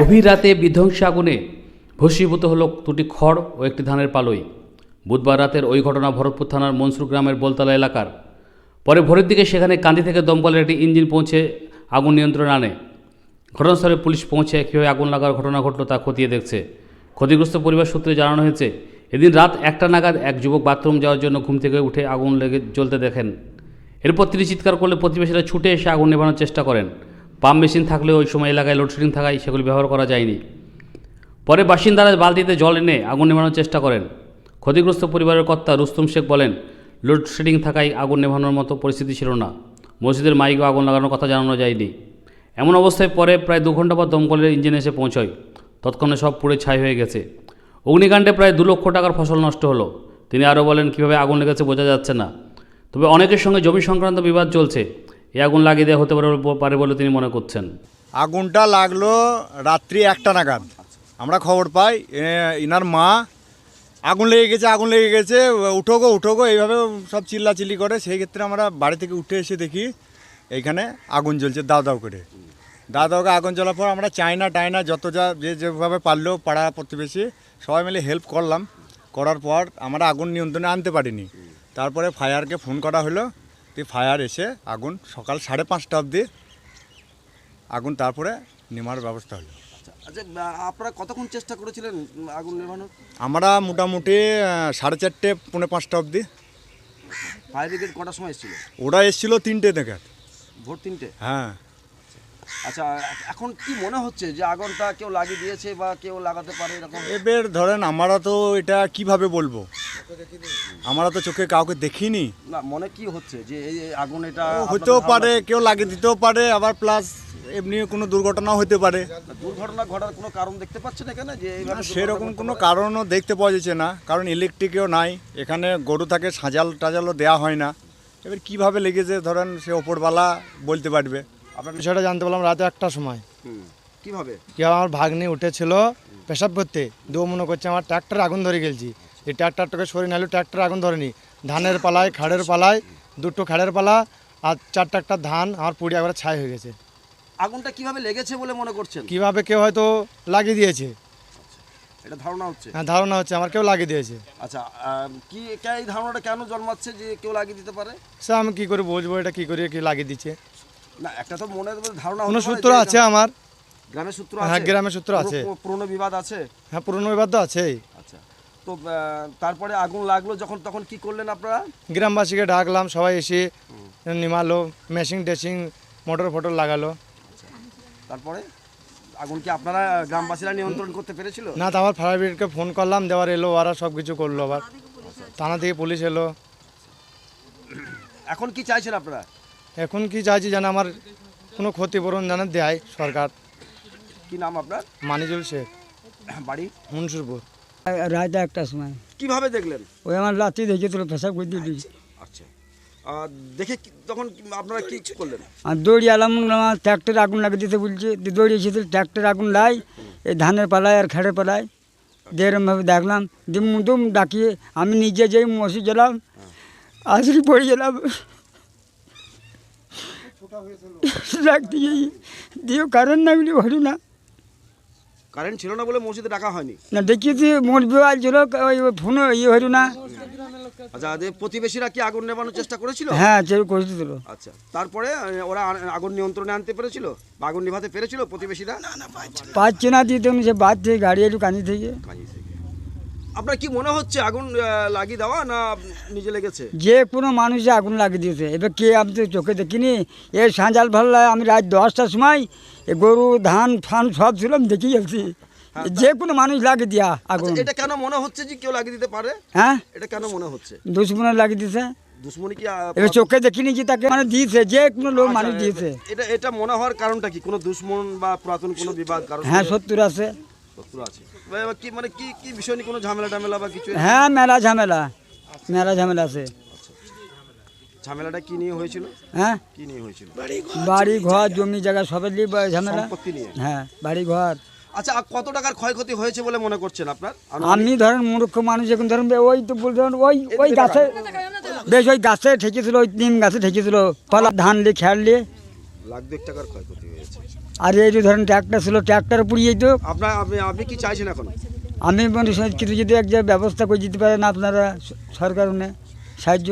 গভীর রাতে বিধ্বংসী আগুনে ভস্মীভূত হলো দুটি খড় ও একটি ধানের পালই। বুধবার রাতের ওই ঘটনা ভরতপুর থানার মনসুর গ্রামের বোলতলা এলাকার। পরে ভোরের দিকে সেখানে কান্দি থেকে দমকলের একটি ইঞ্জিন পৌঁছে আগুন নিয়ন্ত্রণে আনে। ঘটনাস্থলে পুলিশ পৌঁছে কীভাবে আগুন লাগার ঘটনা ঘটলো তা খতিয়ে দেখছে। ক্ষতিগ্রস্ত পরিবার সূত্রে জানানো হয়েছে, এদিন রাত একটা নাগাদ এক যুবক বাথরুম যাওয়ার জন্য ঘুম থেকে উঠে আগুন লেগে জ্বলতে দেখেন। এরপর তিনি চিৎকার করলে প্রতিবেশীরা ছুটে এসে আগুন নেভানোর চেষ্টা করেন। পাম্প মেশিন থাকলেও ওই সময় এলাকায় লোডশেডিং থাকায় সেগুলি ব্যবহার করা যায়নি। পরে বাসিন্দারা বালতিতে জল এনে আগুন নেভানোর চেষ্টা করেন। ক্ষতিগ্রস্ত পরিবারের কর্তা রুস্তম শেখ বলেন, লোডশেডিং থাকায় আগুন নেভানোর মতো পরিস্থিতি ছিল না। মসজিদের মাইকে আগুন লাগানোর কথা জানানো যায়নি। এমন অবস্থায় পরে প্রায় দু ঘণ্টা পর দমকলের ইঞ্জিন এসে পৌঁছয়। তৎক্ষণে সব পুড়ে ছাই হয়ে গেছে। অগ্নিকাণ্ডে প্রায় দু লক্ষ টাকার ফসল নষ্ট হলো। তিনি আরও বলেন, কীভাবে আগুন লেগেছে বোঝা যাচ্ছে না। তবে অনেকের সঙ্গে জমি সংক্রান্ত বিবাদ চলছে। এই আগুন লাগিয়ে দেওয়া হতে পারে পারে বলে তিনি মনে করছেন। আগুনটা লাগল রাত্রি একটা নাগাদ। আমরা খবর পাই ইনার মা আগুন লেগে গেছে, আগুন লেগে গেছে, উঠো গো উঠো গো, এইভাবে সব চিল্লাচিল্লি করে। সেই ক্ষেত্রে আমরা বাড়ি থেকে উঠে এসে দেখি এইখানে আগুন জ্বলছে দাও দাও করে। দাও দাও করে আগুন জ্বলার পর আমরা চায়না টাইনা যত যা, যে যেভাবে পারল, পাড়া প্রতিবেশী সবাই মিলে হেল্প করলাম। করার পর আমরা আগুন নিয়ন্ত্রণে আনতে পারিনি। তারপরে ফায়ারকে ফোন করা হলো। ফায়ার এসে আগুন সকাল সাড়ে পাঁচটা অবধি আগুন তারপরে নেমার ব্যবস্থা হলো। আচ্ছা আপনারা কতক্ষণ চেষ্টা করেছিলেন আগুন নেভানোর? আমরা মোটামুটি সাড়ে চারটে পৌনে পাঁচটা অবধি। ফায়ার ব্রিগেড কটার সময় এসেছিল? ওরা এসেছিল তিনটে থেকে ভোর তিনটে? হ্যাঁ। আচ্ছা এখন কি মনে হচ্ছে যে আগুনটা কেউ লাগিয়ে দিয়েছে বা কেউ লাগাতে পারে এরকম? এবার ধরেন আমরা তো এটা কীভাবে বলব? আমরা তো চোখে কাউকে দেখিনি। না মনে কি হচ্ছে যে এই আগুন এটা হতেও পারে কেউ লাগিয়ে দিতেও পারে আবার প্লাস এমনি কোনো দুর্ঘটনাও হতে পারে। দুর্ঘটনা ঘটার কোনো কারণ দেখতে পাচ্ছেন এখানে যে সেরকম কোনো কারণও দেখতে পাওয়া যাচ্ছে না কারণ ইলেকট্রিকেও নাই এখানে গরু থাকে সাজাল টাজালও দেওয়া হয় না। এবার কীভাবে লেগেছে ধরেন সে ওপরওয়ালা বলতে পারবে। আপনার বিষয়টা জানতে পারলাম রাতে একটার সময়। কীভাবে? কি আমার ভাগ্নি উঠেছিল পেশাব করতে। দু মনে করছে আমার ট্র্যাক্টর আগুন ধরে গেলছি। এই ট্র্যাক্টরটাকে সরিয়ে নাহলে ট্র্যাক্টর আগুন ধরেনি। ধানের পালায় খাড়ের পালায় দুটো খাড়ের পালা আর চার ট্রাক্টর ধান আমার পুড়ি একবারে ছাই হয়ে গেছে। আগুনটা কীভাবে লেগেছে বলে মনে করছেন? কীভাবে কেউ হয়তো লাগিয়ে দিয়েছে। এটা ধারণা হচ্ছে? হ্যাঁ ধারণা হচ্ছে আমার কেউ লাগিয়ে দিয়েছে। আচ্ছা আম, কি এই ধারণাটা কেন জন্মাচ্ছে যে কেউ লাগিয়ে দিতে পারে? সে আমি কি করে বুঝব এটা কি করে কি লাগিয়ে দিচ্ছে? না একটা তো মনে ধারণা কোনো সূত্র আছে আমার? গ্রামের সূত্র হ্যাঁ, গ্রামের সূত্র আছে। পুরো- পুরনো বিবাদ আছে? হ্যাঁ পুরনো বিবাদ তো আছেই। আচ্ছা। তো তারপরে আগুন লাগল যখন তখন কি করলেন আপনারা? গ্রামবাসীকে ডাকলাম সবাই এসে নিমালো মেশিন টেশিং মোটর ফোটর লাগালো। তারপরে? আগুন কি আপনারা গ্রামবাসীরা নিয়ন্ত্রণ করতে পেরেছিল? না তো আবার ফায়ার ব্রিগেডকে ফোন করলাম দেওয়ার এলো ওরা সব কিছু করল আবার। থানা থেকে পুলিশ এলো। এখন কি চাইছেন আপনারা? এখন কি চাইছি যেন আমার কোনো ক্ষতিপূরণ যেন দেয় সরকার? কি নাম আপনার? মানিজুল শেখ। বাড়ি? মুন্সুরপুর। রাত একটার সময়। কীভাবে দেখলেন? ওই আমার রাত্রি দেখেছিল পেশাব করে দিয়ে দিয়েছি। আচ্ছা। দেখে তখন আপনারা কি করলেন? আর দৌড়ি আলাম আমার ট্র্যাক্টর আগুন লাগিয়ে দিতে বলছে। দিয়ে দৌড়ে এসেছিল ট্র্যাক্টর আগুন লাই এই ধানের পালায় আর খেড়ে পালায়। দিয়ে এরমভাবে দেখলাম দিয়ে মুদুম ডাকিয়ে আমি নিজে যেই মসজিদ গেলাম আসরি পড়ে গেলাম। যাই দিয়ে কারেন্ট না বলে হলো না। কারেন্ট ছিল না বলে মসজিদে ডাকা হয়নি? না দেখিয়েছি মোট বিবাহ ছিল ওই ফোনে ইয়ে হলো না। আচ্ছা যে প্রতিবেশীরা কি আগুন নেভানোর চেষ্টা করেছিল? হ্যাঁ যে করেছিল। আচ্ছা তারপরে ওরা আগুন নিয়ন্ত্রণে আনতে পেরেছিল? আগুন নিভাতে পেরেছিল প্রতিবেশীরা? পাচ্ছে না দিতে সে বাদ থেকে গাড়ি এলো কানি থেকে। কাজী থেকে। আপনার কি মনে হচ্ছে আগুন লাগিয়ে দেওয়া না নিজে লেগেছে? যে কোনো মানুষে আগুন লাগিয়ে দিয়েছে। এবার কে আমি তো চোখে দেখিনি। এই সাঁজাল ভাল্লা আমি রাত দশটার সময় এ গরু ধান ফান সব ছিল আমি দেখে যাচ্ছি যে কোনো মানুষ লাগিয়ে দিয়া আগুন। আচ্ছা, এটা কেন মনে হচ্ছে যে কেউ লাগিয়ে দিতে পারে? হ্যাঁ? এটা কেন মনে হচ্ছে? দুশ্মনে লাগিয়ে দিয়েছে। দুশ্মনী কি এবার চোখে দেখিনি যে তাকে মানে দিয়েছে যে কোনো লোক মানুষ দিয়েছে। এটা এটা মনে হওয়ার কারণটা কি? কোনো দুশ্মন বা পুরাতন কোনো বিবাদ কারণ হ্যাঁ সত্তর আছে। কি মানে কি কি বিষয় নিয়ে কোনো ঝামেলা টামেলা বা কিছু? হ্যাঁ মেলা ঝামেলা। মেলা ঝামেলা আছে। ঝামেলাটা কি নিয়ে হয়েছিল? হ্যাঁ? কি নিয়ে হয়েছিল? বাড়ি ঘর জমি জায়গা সবের নিয়ে ঝামেলা। সম্পত্তি নিয়ে? হ্যাঁ বাড়ি ঘর। আচ্ছা কত টাকার ক্ষয়ক্ষতি হয়েছে বলে মনে করছেন আপনার? আমি ধরেন মূর্খ মানুষ এখন ধরেন ওই তো বলতে ওই ওই গাছে বেশ ওই গাছে ঠেকেছিল ওই নিম গাছে ঠেকেছিল। পালা ধান দিয়ে খেয়াল দিয়ে। লাখ দুয়েক টাকার ক্ষয়ক্ষতি হয়েছে। আর এই যে ধরেন ট্র্যাক্টর ছিল ট্র্যাক্টর পুড়িয়ে তো আপনার আপনি আপনি কি চাইছেন এখন? আমি মানে কিছু যদি এক জায়গায় ব্যবস্থা করে দিতে পারেন আপনারা সরকার সরকার সাহায্য।